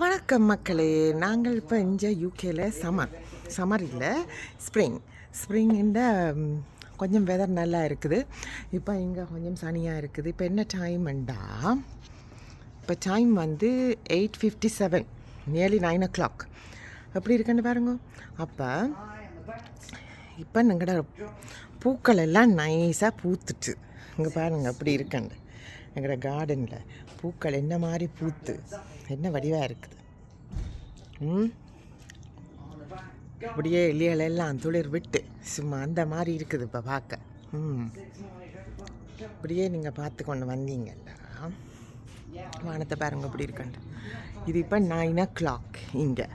வணக்கம் மக்களே. நாங்கள் இப்போ இங்கே யூகேல சம்மர் சம்மர் இல்லை ஸ்ப்ரிங் ஸ்ப்ரிங்கிண்ட கொஞ்சம் வெதர் நல்லா இருக்குது. இப்போ இங்கே கொஞ்சம் சனியாக இருக்குது. இப்போ என்ன டைம்ண்டா இப்போ டைம் வந்து eight fifty seven nearly nine o'clock எப்படி இருக்குன்னு பாருங்க. அப்போ இப்போ எங்களோட பூக்கள் எல்லாம் நைஸாக பூத்துட்டு இங்கே பாருங்கள் அப்படி இருக்கண்டு எங்களோட கார்டனில் பூக்கள் என்ன மாதிரி பூத்து என்ன வடிவாக இருக்குது? ம்? அப்படியே இலைகள் எல்லாம் துளிர் விட்டு சும்மா அந்த மாதிரி இருக்குது இப்போ பார்க்க. ம். அப்படியே நீங்கள் பார்த்து கொண்டு வந்தீங்கல்ல வானத்தை பாருங்கள் இப்படி இருக்குண்டு இது இப்போ நைன் ஓ கிளாக் இங்கே.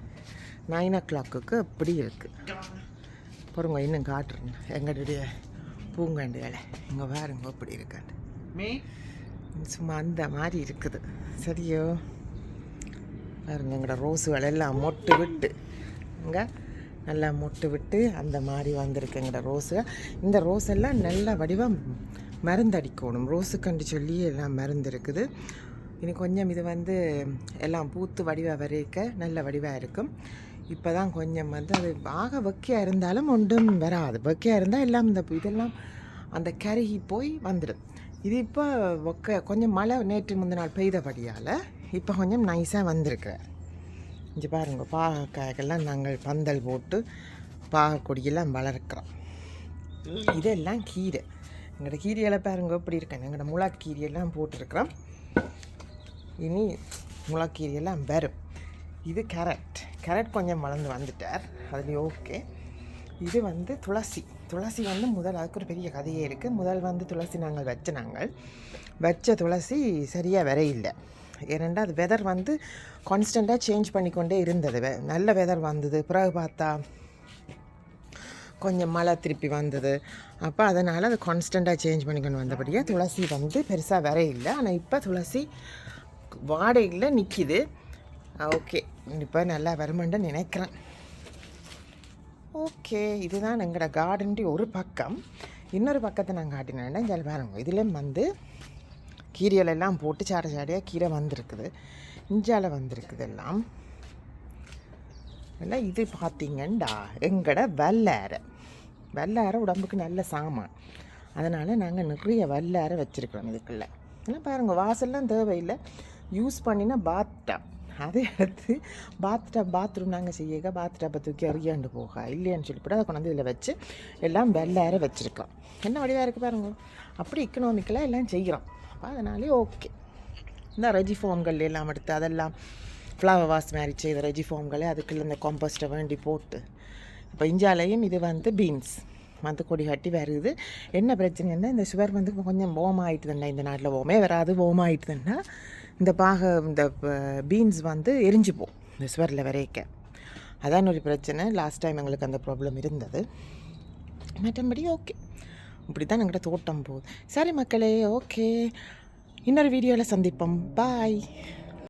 நைன் ஓ கிளாக்குக்கு அப்படி இருக்குது பொறுங்க இன்னும் காட்டுறேன். எங்களுடைய பூங்காண்டுகளை இங்கே பாருங்க அப்படி இருக்காண்டு சும்மா அந்த மாதிரி இருக்குது. சரியோ? பாருங்க எங்களோட ரோஸுகள் எல்லாம் மொட்டு விட்டு. இங்கே நல்லா மொட்டு விட்டு அந்த மாதிரி வந்திருக்கு எங்களோட ரோஸு. இந்த ரோஸ் எல்லாம் நல்ல வடிவம் மருந்தடிக்கணும். ரோஸுக்கண்டு சொல்லி எல்லாம் மருந்து இருக்குது. இனி கொஞ்சம் இது வந்து எல்லாம் பூத்து வடிவாக வரைக்க நல்ல வடிவாக இருக்கும். இப்போ தான் கொஞ்சம் வந்து அது ஆக வெக்கையாக இருந்தாலும் ஒன்றும் வராது. வெக்கையாக இருந்தால் எல்லாம் இந்த இதெல்லாம் அந்த கருகி போய் வந்துடும் இது இப்போ ஒக்க கொஞ்சம் மழை நேற்று முந்தின நாள் பெய்தபடியால் இப்போ கொஞ்சம் நைஸாக வந்திருக்கு இங்கே பாருங்க பாகக்காய்கள்லாம் நாங்கள் பந்தல் போட்டு பாகக்கொடியெல்லாம் வளர்க்குறோம். இதெல்லாம் கீரை. எங்களோட கீரையெல்லாம் பாருங்க எப்படி இருக்கேன் எங்களோட முளாக்கீரையெல்லாம் போட்டிருக்கிறோம். இனி முளாக்கீரியெல்லாம் வரும். இது கேரட் கேரட் கொஞ்சம் வளர்ந்து வந்துட்டார். அதுலேயும் ஓகே இது வந்து துளசி. துளசி வந்து முதல் அதுக்கு ஒரு பெரிய கதையே இருக்குது முதல் வந்து துளசி நாங்கள் வச்ச நாங்கள். வச்ச துளசி சரியாக வரையில்லை ஏனெண்டா அது வெதர் வந்து கான்ஸ்டண்ட்டாக சேஞ்ச் பண்ணிக்கொண்டே இருந்தது. வெ- நல்ல வெதர் வந்தது. பிறகு பார்த்தா கொஞ்சம் மழை திருப்பி வந்தது. அப்போ அதனால் அது கான்ஸ்டண்ட்டாக சேஞ்ச் பண்ணிக்கொண்டு வந்தபடியே துளசி வந்து பெருசாக வர இல்லை ஆனால் இப்போ துளசி வாடகையில் நிற்கிது ஓகே இப்போ நல்லா வருமென்று நினைக்கிறேன். ஓகே இதுதான் எங்களோட கார்டன்டி ஒரு பக்கம். இன்னொரு பக்கத்தை நான் காட்டினேன்னா இங்கே பாருங்க இதுலேயும் வந்து கீரைகள் எல்லாம் போட்டு சாட சாடையாக கீரை வந்திருக்குது. இஞ்சால வந்திருக்குது எல்லாம். எல்லாம் இது பார்த்தீங்கண்டா எங்களோட வல்லாரை வல்லாரை உடம்புக்கு நல்ல சாமான். அதனால் நாங்கள் நிறைய வல்லாரை வச்சுருக்கிறோம் இதுக்குள்ளே. ஏன்னா பாருங்கள் வாசல்லாம் தேவையில்லை. யூஸ் பண்ணினா பாத்டப் அதை எடுத்து பாத்டப் பாத்ரூம் நாங்கள் செய்யக்க பாத்டப்பை தூக்கி அறியாண்டு போக இல்லையான்னு சொல்லிவிட்டு அதை கொண்டாந்து இதில் வச்சு எல்லாம் வெள்ளார வச்சுருக்கோம். என்ன வடிவாக இருக்குது பாருங்க. அப்படி இக்கனாமிக்கலாக எல்லாம் செய்கிறோம் அப்போ அதனாலே ஓகே இந்த ரெஜி ஃபோம்கள் எல்லாம் எடுத்து அதெல்லாம் ஃப்ளவர் வாஸ் மாதிரி செய்த ரெஜி ஃபோம்களே அதுக்குள்ளே இந்த காம்போஸ்ட்டை வேண்டி போட்டு இப்போ இஞ்சாலையும் இது வந்து பீன்ஸ் வந்து கொடி கட்டி வருது. என்ன பிரச்சனைன்னா இந்த சுவர் வந்து கொஞ்சம் ஓம் ஆயிட்டுதுன்னா இந்த நாட்டில் ஓமே வராது ஓம் ஆயிட்டுதுன்னா இந்த பாக இந்த பீன்ஸ் வந்து எரிஞ்சுப்போம் இந்த சுவரில் வரைக்க. அதான் ஒரு பிரச்சனை. லாஸ்ட் டைம் எங்களுக்கு அந்த ப்ராப்ளம் இருந்தது. மற்றபடி ஓகே இப்படி தான் எங்கள்கிட்ட தோட்டம் போகுது. சரி மக்களே ஓகே இன்னொரு வீடியோவில் சந்திப்போம். பாய்